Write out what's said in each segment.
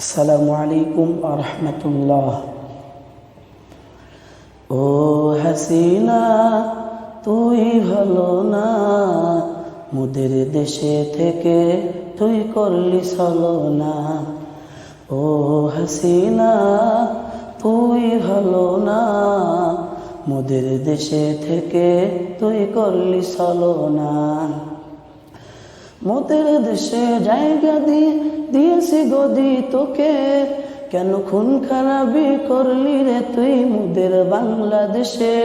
আসসালামু আলাইকুম আরহামতুল্লাহ ও হাসিনা, তুই ভালো না? মুদের দেশে থেকে তুই করলি চলো না ও হাসিনা, তুই ভালো না? মুদের দেশে থেকে তুই করলি চলো না মোদের দেশে জায়গা দিয়ে গদি তোকে কেন খুন খারাপি করলি রে তুই মুদের বাংলাদেশে?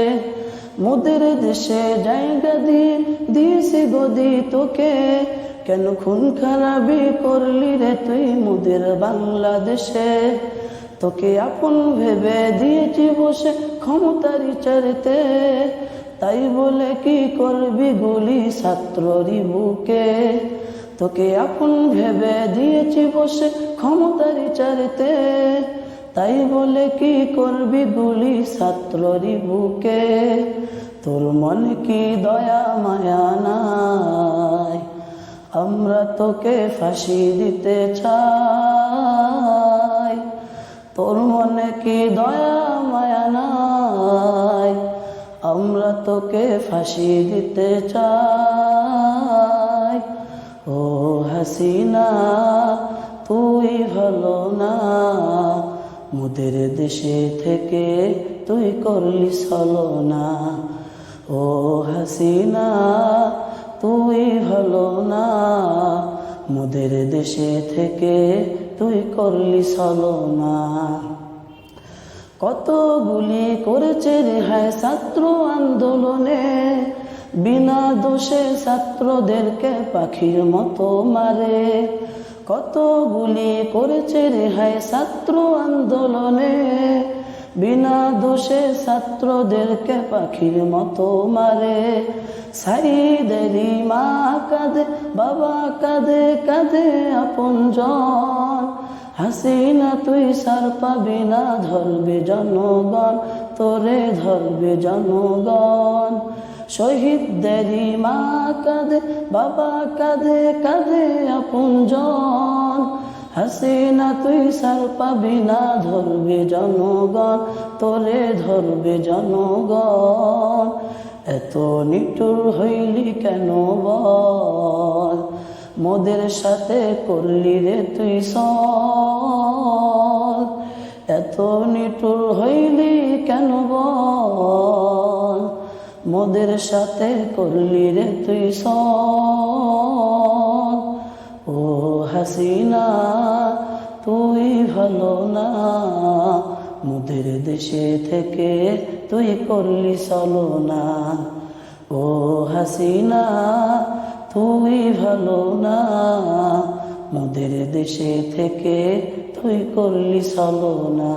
মোদের দেশে জায়গা দিয়ে দিয়েছি গদি তোকে কেন খুন খারাপি করলি রে তুই মুদের বাংলাদেশে? তোকে আপন ভেবে দিয়েছি বসে ক্ষমতারি চারিতে তাই বলে কি করবি গুলি ছাত্ররি বুকে? তোকে আপন ভেবে দিয়েছি বসে ক্ষমতারি চারিতে। তাই বলে কি করবি গুলি ছাত্ররি বুকে? তোর মনে কি দয়া, মায়া নাই? আমরা তোকে ফাঁসি দিতে চাই। তোর মনে কি দয়া, মায়া নাই? আমরা তোকে ফাঁসি দিতে চাই। হাসিনা, তুই ভালো না। মুদের দেশে থেকে তুই করলি চলো না ও হাসিনা, তুই ভালো না। মুদের দেশে থেকে তুই করলি চলো না কত গুলি করেছে রেহাই ছাত্র আন্দোলনে। বিনা দোষে ছাত্রদেরকে পাখির মতো মারে। কতগুলি করেছে রেহাই ছাত্র আন্দোলনে? বিনা দোষে ছাত্রদেরকে পাখির মতো মারে। সাইদেরি মা কাঁদে, বাবা কাঁদে কাঁদে আপনজন হাসিনা, তুই সার পাবি না, ধরবে জনগণ, তোরে ধরবে জনগণ। শহীদদেরই মা কাঁদে, বাবা কাঁদে কাঁদে আপনজন হাসিনা, তুই সার পাবি না, ধরবে জনগণ, তোরে ধরবে জনগণ। এত নিটুর হইলি কেন বল? মোদের সাথে করলি রে তুই সল এত নিটুর হইলি কেন বল? মোদের সাথে করলি রে তুই সল ও হাসিনা, তুই ভালো না। মোদের দেশে থেকে তুই করলি চলো না ও হাসিনা, তুই ভালো না। মোদের দেশে থেকে তুই করলি চলো না